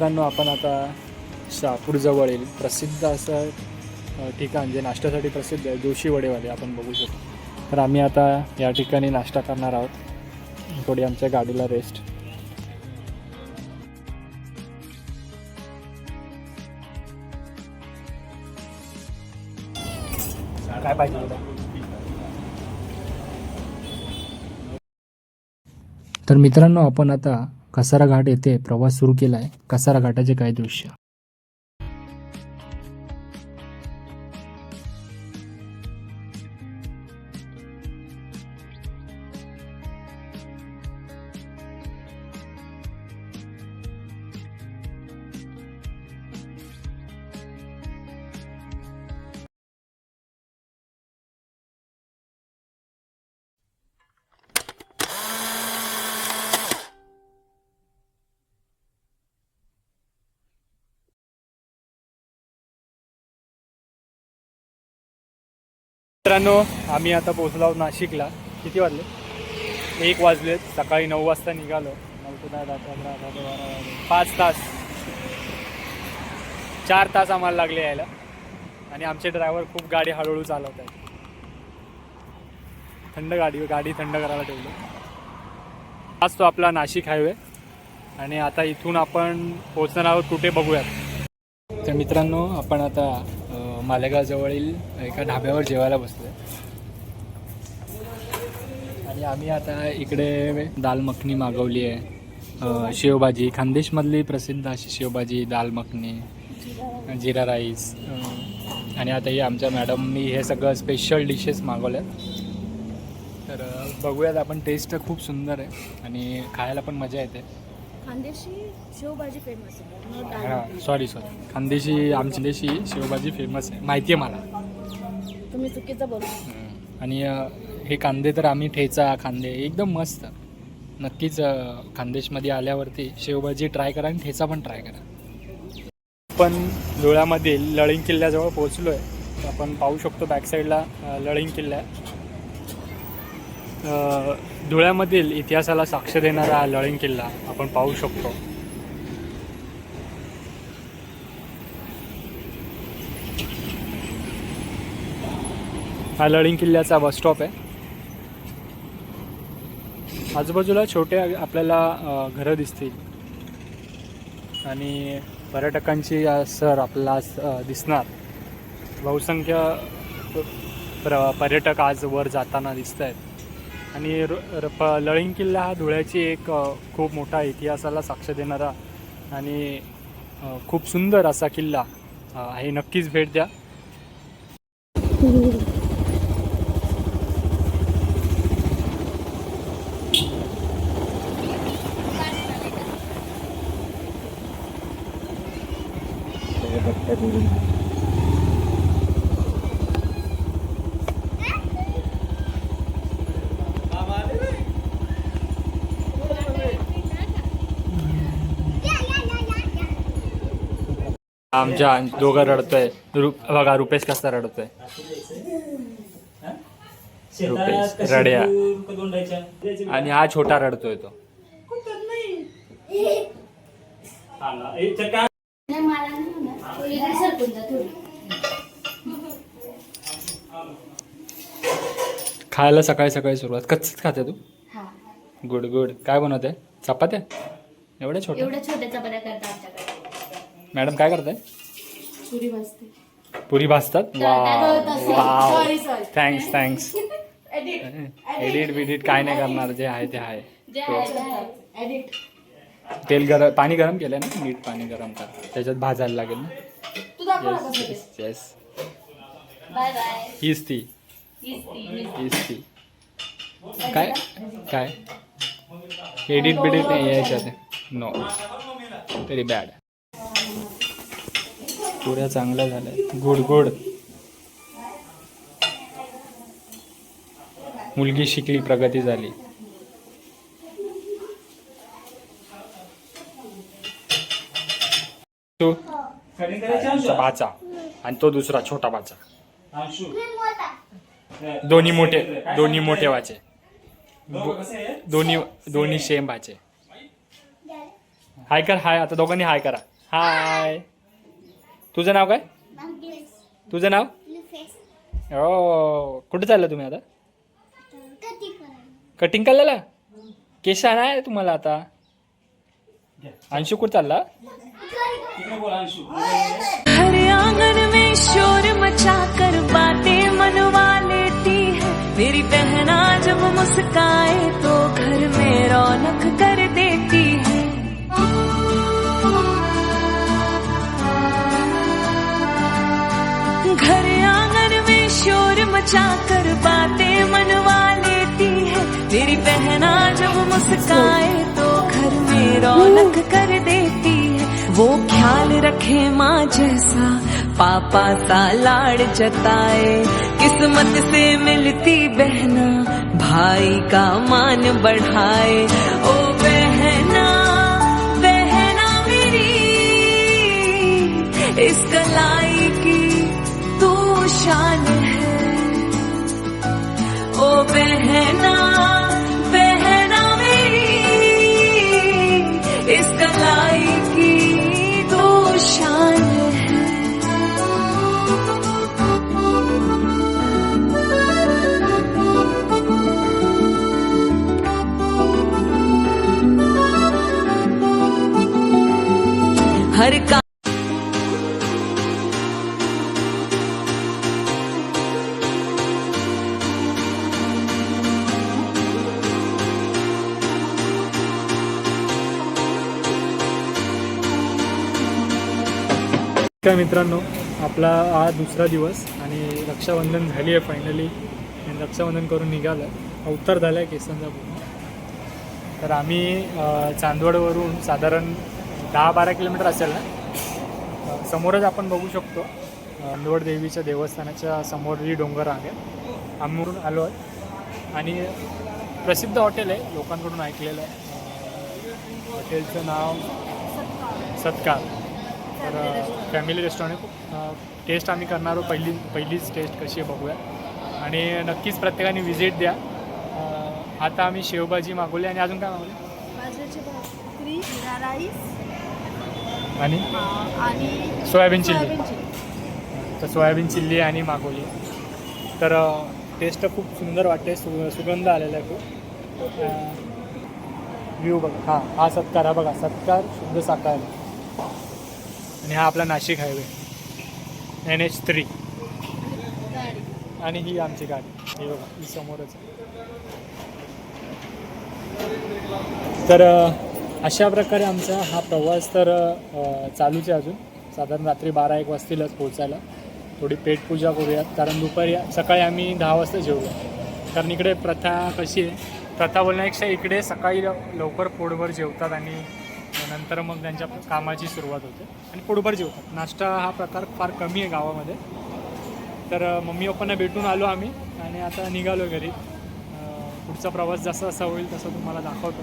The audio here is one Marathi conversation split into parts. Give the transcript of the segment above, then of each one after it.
मित्रांनो आपण आता शहापूरजवळील प्रसिद्ध असं ठिकाण जे नाश्त्यासाठी प्रसिद्ध आहे जोशी वडेवाले आपण बघू शकतो. तर आम्ही आता या ठिकाणी नाश्ता करणार आहोत. थोडी आमच्या गाडीला रेस्ट काय पाहिजे तर मित्रांनो आपण आता कसारा घाट येथे प्रवास सुरू केला आहे कसारा घाटाचे काही दृश्य. मित्रांनो आम्ही आता पोहोचलो आहोत नाशिकला. किती वाजले? एक वाजले. सकाळी नऊ वाजता निघालो. नऊ ते दहा दहा अकरा अकरा बारा पाच तास. चार तास आम्हाला लागले यायला. आणि आमचे ड्रायव्हर खूप गाडी हळूहळू चालवत आहेत थंड गाडी गाडी थंड करायला ठेवली. आज तो आपला नाशिक हायवे आणि आता इथून आपण पोहोचणार आहोत कुठे बघूयात. तर मित्रांनो आपण आता मालेगावजवळील एका ढाब्यावर जेवायला बसलो आणि आम्ही आता इकडे दाल मखनी मागवली आहे. शेवभाजी. खानदेशमधली प्रसिद्ध अशी शेवभाजी दाल मखनी जिरा राईस आणि आता हे आमच्या मॅडमनी हे सगळं स्पेशल डिशेस मागवल्यात. तर बघूयात आपण टेस्ट खूप सुंदर आहे आणि खायला पण मजा येते. खानदेशी शेवभाजी फेमस आहे. न डाळ हां भाकरी. सॉरी सॉरी खानदेशी आमची देशी शेवभाजी फेमस आहे. माहिती आहे मला. तुम्ही चुकीचं हम्म. आणि अ, हे कांदे तर आम्ही ठेचा कांदे एकदम मस्त. नक्कीच अ, खानदेशमध्ये आल्यावरती शेवभाजी ट्राय करा आणि ठेचा पण ट्राय करा. आपण धुळ्यामधील लळिंग किल्ल्याजवळ पोहोचलो आहे आपण पाहू शकतो बॅकसाईडला अ, लळिंग किल्ला आहे. धुळ्यामधील इतिहासाला साक्ष देणारा हा लळिंग किल्ला आपण पाहू शकतो. हा लळिंग किल्ल्याचा बस स्टॉप आहे. आजूबाजूला छोटे आपल्याला घरं दिसतील. आणि पर्यटकांची सर आपल्याला दिसणार. बहुसंख्य प्र पर्यटक आज वर जाताना दिसत आहेत आणि र प लळिंग किल्ला हा धुळ्याची एक खूप मोठा इतिहासाला साक्ष देणारा आणि खूप सुंदर असा किल्ला हे आहे. नक्कीच भेट द्या. आमच्या दोघं रडतोय. बघा रुपेश कसा रडतोय. रुपेश रड्या. आणि हा छोटा रडतोय तो. नाही. मला नाही होणार. इकडे सरकून जा थोडी. खायला सकाळी सकाळी सुरुवात. कच्चीच खाते तू? हा. गुड गुड काय बनवते? चपात्या? एवढ्या छोट्या? एवढ्या छोट्या चपात्या करतात आमच्याकडे. मॅडम काय करताय? पुरी भाजते. Puri भाजतात? Sorry sorry thanks thanks edit edit बिडिट काय नाही करणार जे आहे ते आहे. एडिट तेल गरम पाणी गरम केलंय ना? मीठ पाणी गरम कर. त्याच्यात भाजायला लागेल ना? येस येस हीच ती हीच ती काय काय एडिट बिडिट नाही यायच्यात नो व्हेरी बॅड पुऱ्या चांगल्या झाल्या. Good good. मुलगी शिकली प्रगती झाली. तो बाचा आणि तो दुसरा छोटा बाचा. दोन्ही मोठे दोन्ही मोठे वाचे दोन्ही दोन्ही सेम वाचे हाय कर हाय आता दोघांनी हाय करा. हाय तुझं नाव काय? तुझं नाव? ओ कुठे चाललं तुम्ही आता? कटिंग करायला. केस आहे तुम्हाला आता? अंशू कुठे चालला? हर आंगन में शोर मचा कर बातें मनवा लेती है। मेरी बहना जब मुस्काए तो घर में रौनक कर शोर मचा कर बातें मनवा लेती है। मेरी बहना जब मुस्काए तो घर में रौनक कर देती है। वो ख्याल रखे माँ जैसा, पापा सा लाड़ जताए। किस्मत से मिलती बहना, भाई का मान बढ़ाए। ओ बहना बहना मेरी, इस कलाई की तू शान बहना बहना मेरी। इस कलाई की तू शान है। हर का नमस्कार मित्रांनो. आपला हा दुसरा दिवस आणि रक्षाबंधन झाली आहे फायनली आणि रक्षाबंधन करून निघालं. अवतार झाला आहे केसांचा पूर्ण. तर आम्ही चांदवडवरून साधारण दहा बारा किलोमीटर असेल ना? समोरच आपण बघू शकतो चांदवड देवीच्या देवस्थानाच्या समोरही डोंगर आहे. आम्ही आलो आहे. आणि प्रसिद्ध हॉटेल आहे लोकांकडून ऐकलेलं आहे. हॉटेलचं नाव सत्कार तर फॅमिली रेस्टॉरंट टेस्ट आम्ही करणार आहोत. पहिली पहिलीच टेस्ट कशी आहे बघूया. आणि नक्कीच प्रत्येकाने व्हिजिट द्या. आता आम्ही शेवभाजी मागवली आणि अजून काय मागवली? आणि? आणि सोयाबीन चिल्ली. Soybean chilli. तर सोयाबीन चिल्ली आणि मागवली. तर टेस्ट खूप सुंदर वाटते सु सुगंध आलेला आहे खूप. व्ह्यू बघा. हां हा सत्कार हा बघा. सत्कार शुद्ध साकार आणि हा आपला Nashik highway. N H three आणि ही आमची गाडी. हे बघा ही समोरच आहे. तर अशा प्रकारे आमचा हा प्रवास तर चालूच आहे अजून. साधारण रात्री बारा एक वाजतीलच पोहोचायला. थोडी पेटपूजा करूयात. कारण दुपारी सकाळी आम्ही दहा वाजता जेवलो. कारण इकडे प्रथा कशी आहे? प्रथा बोलण्यापेक्षा इकडे सकाळी लवकर पोटभर जेवतात आणि नंतर मग त्यांच्या कामाची सुरुवात होते. आणि पोटभर जेवतात. नाश्ता हा प्रकार फार कमी आहे गावामध्ये. तर मम्मी पप्पांना भेटून आलो आम्ही आणि आता निघालो घरी. पुढचा प्रवास जसा असा होईल तसं तुम्हाला दाखवतो.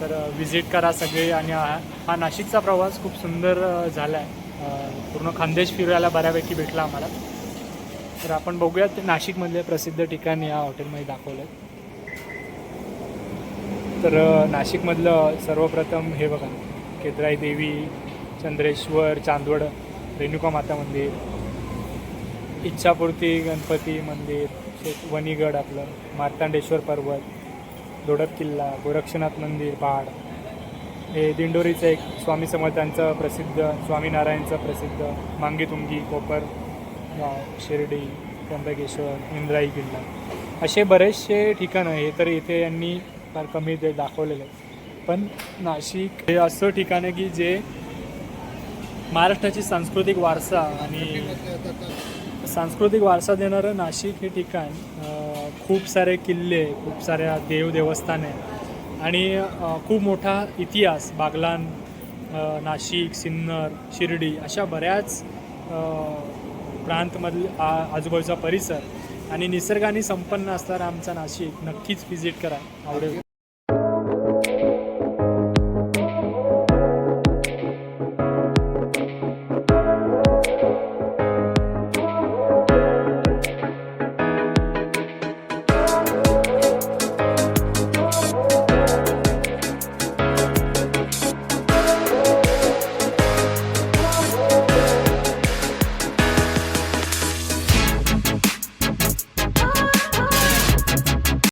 तर विजिट करा सगळे आणि हा नाशिकचा प्रवास खूप सुंदर झाला आहे पूर्ण खानदेश फिरायला बऱ्यापैकी भेटला आम्हाला. तर आपण बघूयात ते नाशिकमधले प्रसिद्ध ठिकाण या हॉटेलमध्ये दाखवलं आहे तर नाशिकमधलं सर्वप्रथम हे बघा केदराई देवी चंद्रेश्वर चांदवड रेणुका माता मंदिर इच्छापूर्ती गणपती मंदिर वनीगड वणीगड आपलं मार्तांडेश्वर पर्वत दोडप किल्ला गोरक्षनाथ मंदिर पहाड हे दिंडोरीचं एक स्वामी समर्थांचं प्रसिद्ध स्वामीनारायणचं प्रसिद्ध मांगीतुंगी कोपर गाव शिर्डी त्र्यंबकेश्वर इंद्राई किल्ला. असे बरेचसे ठिकाणं हे तर इथे यांनी फार कमी ते दाखवलेलं आहे पण नाशिक हे असं ठिकाण आहे की जे महाराष्ट्राची सांस्कृतिक वारसा आणि सांस्कृतिक वारसा देणारं नाशिक हे ठिकाण खूप सारे किल्ले खूप साऱ्या देव देवस्थाने आणि खूप मोठा इतिहास बागलान नाशिक सिन्नर शिर्डी अशा बऱ्याच अ, प्रांतमधील आ आजूबाजूचा परिसर आणि निसर्गाने संपन्न असणारा आमचा नाशिक नक्कीच व्हिजिट करा. आवडेल.